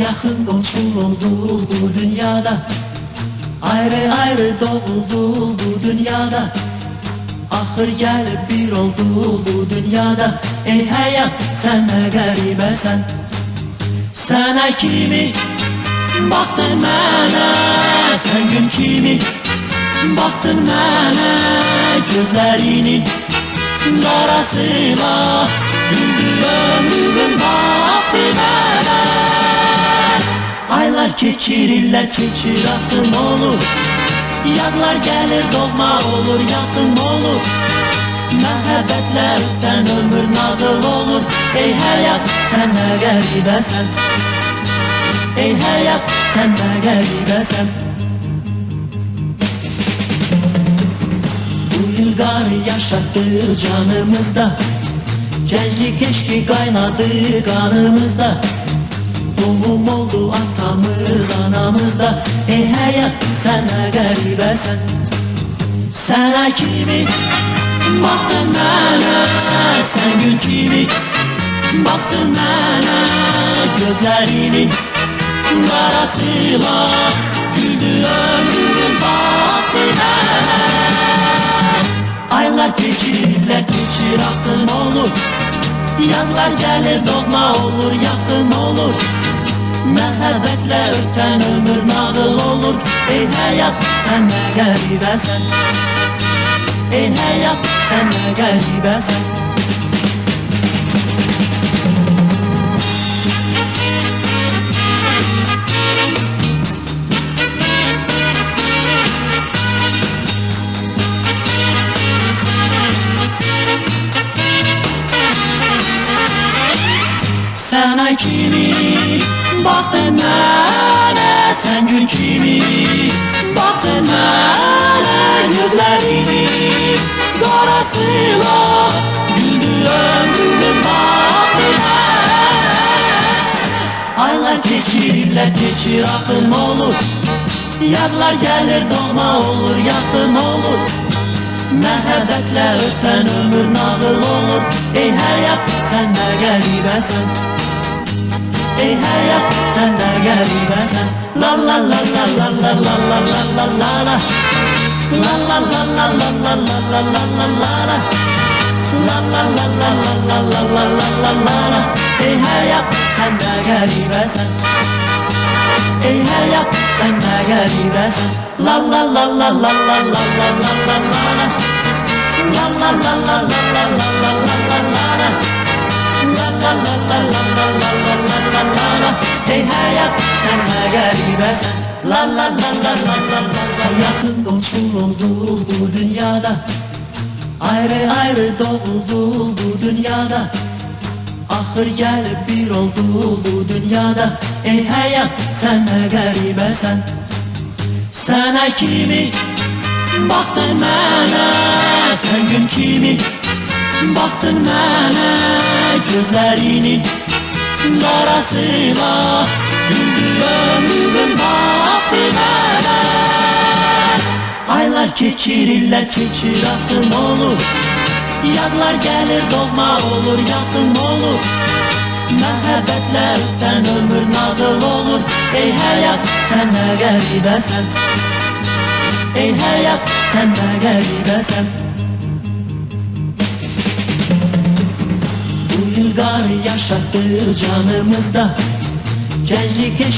yakın olduk bu dünyada. Ayrı ayrı doğulduk bu dünyada. Ahır gelip bir olduk bu dünyada. Ey hayat sen ne garibesen Sana kimi baktın mənə Sen gün kimi baktın mənə Gözlerinin karasıyla Güldü ömrümün baktı mənə Aylar keçirirler keçir aklım olur. Yadlar gelir doğma olur yakın olur. Məhəbbətlə ötən ömür nağıl olur. Ey həyat sən nə qəribəsən Ey həyat sən nə qəribəsən Bu yıl qar yaşatdı canımızda Gençlik eşki kaynadı kanımızda. Doğum oldu atamız anamızda Ey hayat sen ne garibesən Sana kimi? Baktın mənə Sen gün kimi? Baktın mənə Gözlerinin karasıyla Güldü ömrümün baktı mənə Aylar geçirler geçir aklım olur. Yanlar gelir doğma olur yakın olur Məhəbbətlə ötən ömür nağıl olur. Ey həyat sən nə qəribəsən Ey həyat sən nə qəribəsən Sana kimi Bak demene sen gül kimi? Bak demene gözlerini Karasıyla güldü ömrümün bak Aylar geçir, iller geçir aklım olur. Yarlar gelir dolma olur yakın olur. Merhabetle öten ömür nağıl olur. Ey hayat sen de garibesin Sən nə qəribəsən La la la la la la la la la la la la La la la la la la la la la la la la La la la la la la la la la la la la qəribəsən La la la la la la la la la la la la La la la la la la la la la la la la La la la la la la la la la la la la Ey hayat sen ne garibesin? La la la la la la la Yakın komşu olduk bu dünyada. Ayrı ayrı doğulduk bu dünyada. Ahır gelip bir olduk bu dünyada. Ey hayat sen ne garibesen Sana kimi baktın mənə Sen gün kimi baktın mənə Gözlerinin karasıyla Güldü ömrümün mənə Aylar keçirirler keçir aklım olur. Yadlar gelir doğma olur yakın olur. Məhəbbətlə ömür nağıl olur. Ey həyat sən nə qəribəsən Ey həyat sən nə qəribəsən yaşattı canımızda. Gençlik keşke